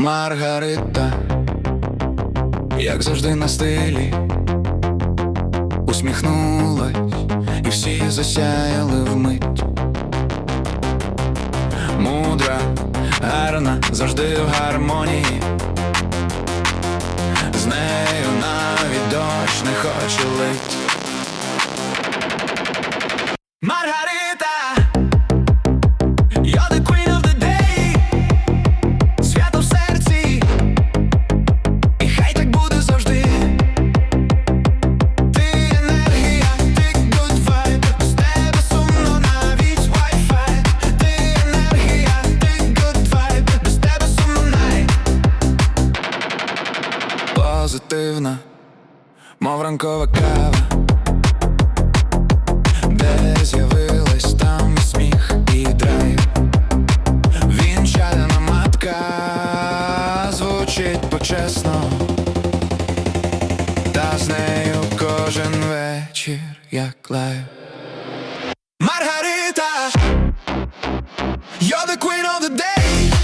Маргарита, як завжди на стилі, усміхнулась, і всі засяяли вмить. Мудра, гарна, завжди в гармонії. З нею навіть дощ не хоче лить. Позитивна, мов ранкова кава. Де з'явилась там сміх і драйв. Вінчальна матка звучить почесно, та з нею кожен вечір як лайв. Маргарита, you're the queen of the day